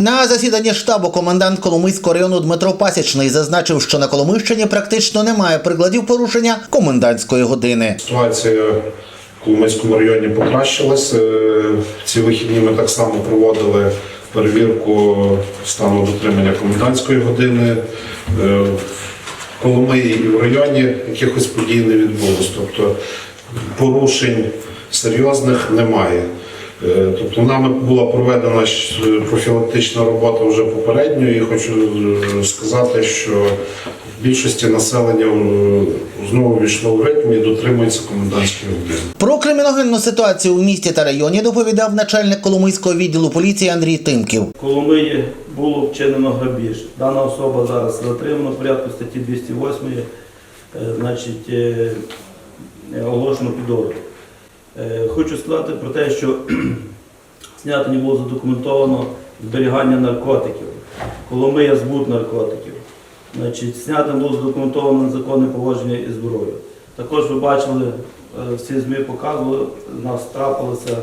На засіданні штабу комендант Коломийського району Дмитро Пасічний зазначив, що на Коломийщині практично немає прикладів порушення комендантської години. Ситуація в Коломийському районі покращилась. Е, Ці вихідні ми так само проводили перевірку стану дотримання комендантської години. Е, В Коломиї і в районі якихось подій не відбулось. Тобто порушень серйозних немає. Е, Тобто нами була проведена профілактична робота вже попередньо, і хочу е, сказати, що в більшості населення е, знову війшло в ритм і дотримується комендантської години. Про криміногенну ситуацію у місті та районі доповідав начальник Коломийського відділу поліції Андрій Тимків. В Коломиї було вчинено грабіж. Дана особа зараз затримана в порядку статті 208, е, значить, оголошено підозру. Е, Хочу сказати про те, що знято не було задокументовано зберігання наркотиків. Коломия збут наркотиків. Значить, знято було задокументовано незаконне поводження із зброєю. Також ви бачили, е, всі ЗМІ показували, у нас трапилися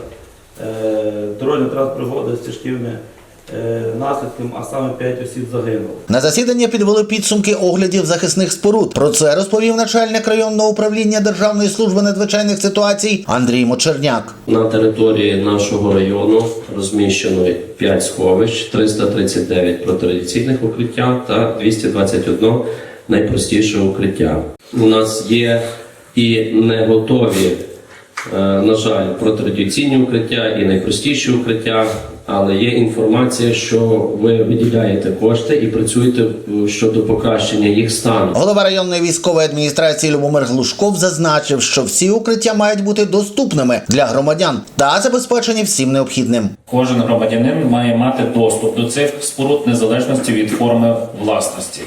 е, дорожня пригода з тяжкими е, наслідками, а саме 5 осіб загинуло. На засідання підвели підсумки оглядів захисних споруд. Про це розповів начальник районного управління Державної служби надзвичайних ситуацій Андрій Мочерняк. На території нашого району розміщено 5 сховищ, 339 протирадіаційних укриття та 221 найпростіше укриття. У нас є і не готові, е, на жаль, протирадіаційні укриття і найпростіші укриття. Але є інформація, що ви виділяєте кошти і працюєте е, щодо покращення їх стану. Голова районної військової адміністрації Любомир Глушков зазначив, що всі укриття мають бути доступними для громадян та забезпечені всім необхідним. Кожен громадянин має мати доступ до цих споруд незалежності від форми власності.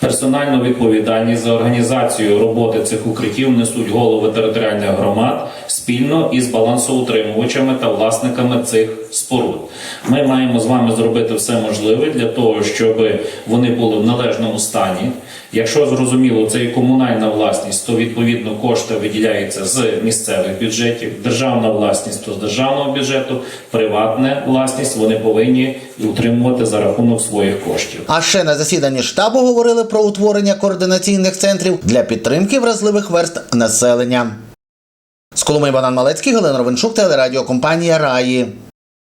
Персональну відповідальність за організацію роботи цих укриттів несуть голови територіальних громад спільно із балансоутримувачами та власниками цих споруд. Ми маємо з вами зробити все можливе для того, щоб вони були в належному стані. Якщо зрозуміло, це і комунальна власність, то відповідно кошти виділяються з місцевих бюджетів, державна власність то з державного бюджету, приватна власність вони повинні утримувати за рахунок своїх коштів. А ще на засіданні штабу говорили про утворення координаційних центрів для підтримки вразливих верст населення. З Колуми Богдан Малецький, Галина Ровенчук, телерадіокомпанія Раї.